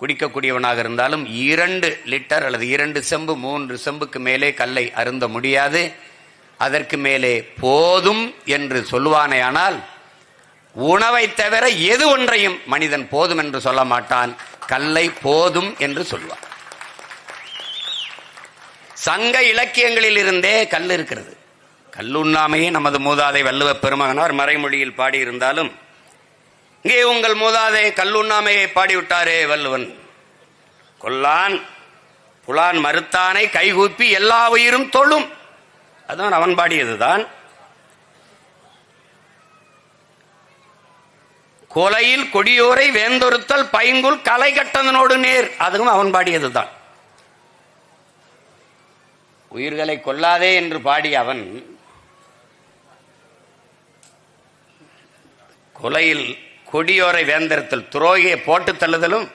குடிக்கக்கூடியவனாக இருந்தாலும் இரண்டு லிட்டர் அல்லது இரண்டு செம்பு மூன்று செம்புக்கு மேலே கல்லை அருந்த முடியாது. அதற்கு மேலே போதும் என்று சொல்லுவானேயானால் உணவை தவிர எது ஒன்றையும் மனிதன் போதும் என்று சொல்ல மாட்டான். கல்லை போதும் என்று சொல்வான் சங்க இலக்கியங்களில் இருந்தே கல் இருக்கிறது. கல்லுண்ணாமையே நமது மூதாதை வள்ளுவ பெருமகனார் மறைமொழியில் பாடியிருந்தாலும் இங்கே உங்கள் மூதாதை கல்லுண்ணாமையை பாடிவிட்டாரே வள்ளுவன். கொல்லான் புலான் மறுத்தானை கைகூப்பி எல்லா உயிரும் தொழும். அதான் அவன் பாடியதுதான். கொலையில் கொடியோரை வேந்தொருத்தல் பைங்குல் கலை கட்டதனோடு நேர். அதுவும் அவன் பாடியதுதான். உயிர்களை கொல்லாதே என்று பாடிய அவன் கொலையில் கொடியோரை வேந்தரத்தில் துரோகியை போட்டு தள்ளுதலும்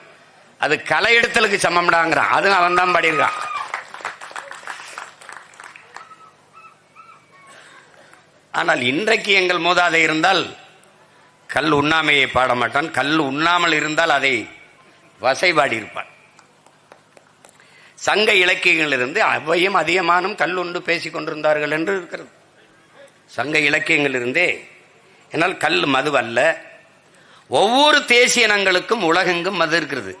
அது களை எடுத்தலுக்கு சமம்டாங்கிறான். அதுவும் அவன் தான் பாடியிருக்கான். ஆனால் இன்றைக்கு எங்கள் மூதாதை இருந்தால் கல் உண்ணாமையை பாட மாட்டான் கல் உண்ணாமல் இருந்தால் அதை வசைபாடியிருப்பான் சங்க இலக்கியங்களிலிருந்து அவையும் அதிகமானும் கல் உண்டு பேசிக் கொண்டிருந்தார்கள் என்று இருக்கிறது. சங்க இலக்கியங்களிலிருந்தே என்னால் கல் மது அல்ல. ஒவ்வொரு தேசிய இனங்களுக்கும் உலகெங்கும் மது இருக்கிறது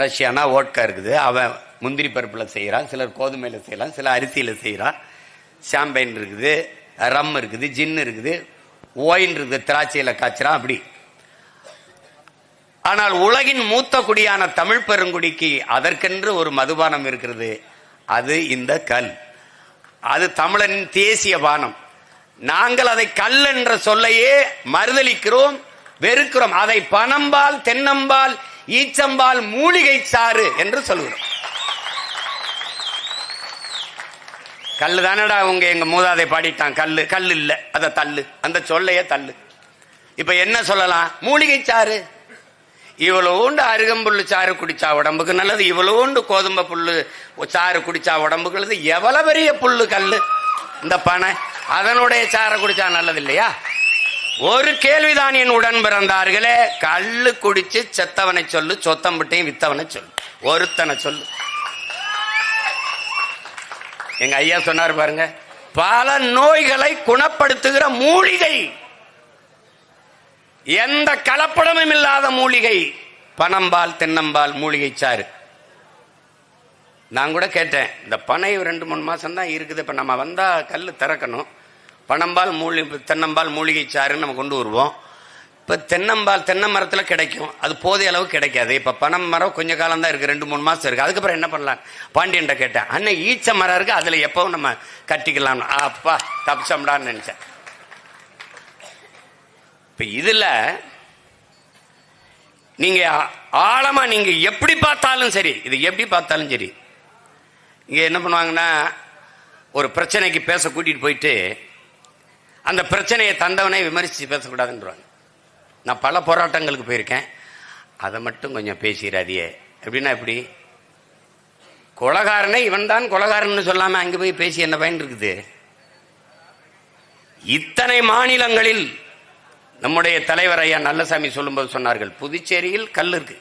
ரஷ்யானா ஓட்கா இருக்குது. அவன் முந்திரி பருப்பில் செய்கிறான் சிலர் கோதுமையில் செய்யலாம் சிலர் அரிசியில் செய்கிறான் ஷாம்பைன் இருக்குது ரம் இருக்குது ஜின் இருக்குது ஓயின் இருக்குது திராட்சையில் காய்ச்சிறான் அப்படி. ஆனால் உலகின் மூத்த குடியான தமிழ் பெருங்குடிக்கு அதற்கென்று ஒரு மதுபானம் இருக்கிறது. அது இந்த கல். அது தமிழனின் தேசிய பானம். நாங்கள் அதை கல் என்ற சொல்லையே மறுதளிக்கிறோம் வெறுக்கிறோம். அதை பணம்பால் தென்னம்பால் ஈச்சம்பால் மூலிகை சாறு என்று சொல்கிறோம். கல்லு தானடா உங்க எங்க மூதாதை பாடிட்டான். கல்லு கல்லு இல்ல. அத தள்ளு. அந்த சொல்லையே தள்ளு. இப்ப என்ன சொல்லலாம்? மூலிகை சாறு. இவ்வளோண்டு அருகம்புல்லு சாறு குடிச்சா உடம்புக்கு நல்லது. இவ்வளோண்டு கோதுமை புல்லு சாறு குடிச்சா உடம்புக்கு நல்லது. எவ்வளவு பெரிய புல்லு கல்லு? இந்த பனை. அதனுடைய சாரை குடிச்சா நல்லது இல்லையா ஒரு கேள்விதான் என் உடன் பிறந்தார்களே. கல்லு குடிச்சு செத்தவனை சொல்லு சொத்தம்பட்டையும் வித்தவனை சொல்லு ஒருத்தனை சொல்லு. எங்க ஐயா சொன்னார் பாருங்க பல நோய்களை குணப்படுத்துகிற மூலிகை. எந்த கலப்படமும் இல்லாத மூலிகை. பனம்பால் தென்னம்பால் மூலிகை சாறு. நான் கூட கேட்டேன் இந்த பனை ரெண்டு மூணு மாசம் தான் இருக்குது இப்ப நம்ம வந்தா கல் திறக்கணும். பனம்பால் மூலி தென்னம்பால் மூலிகை சாறுன்னு நம்ம கொண்டு வருவோம். இப்போ தென்னம்பால் தென்னை மரத்தில் கிடைக்கும். அது போதிய அளவு கிடைக்காது. இப்போ பனம் மரம் கொஞ்ச காலம் தான் இருக்குது ரெண்டு மூணு மாதம் இருக்குது அதுக்கப்புறம் என்ன பண்ணலாம்? பாண்டியன்ட்ட கேட்டேன். அண்ணன் ஈச்ச மரம் இருக்குது அதில் எப்போவும் நம்ம கட்டிக்கலாம்னு அப்பா தப்பிச்சோம்டான்னு நினச்சேன். இப்போ இதில் நீங்கள் ஆழமாக நீங்கள் எப்படி பார்த்தாலும் சரி இது எப்படி பார்த்தாலும் சரி இங்கே என்ன பண்ணுவாங்கன்னா ஒரு பிரச்சனைக்கு பேச கூட்டிகிட்டு போயிட்டு அந்த பிரச்சனையை தந்தவனே விமர்சித்து பேசக்கூடாதுன்றாங்க நான் பல போராட்டங்களுக்கு போயிருக்கேன். அதை மட்டும் கொஞ்சம் பேசிடாதியே எப்படின்னா எப்படி? கொலகாரனை இவன் தான் கொலகாரன் சொல்லாமல் அங்கே போய் பேசி என்ன பயன் இருக்குது? இத்தனை மாநிலங்களில் நம்முடைய தலைவர் ஐயா நல்லசாமி சொல்லும்போது சொன்னார்கள் புதுச்சேரியில் கல் இருக்கு.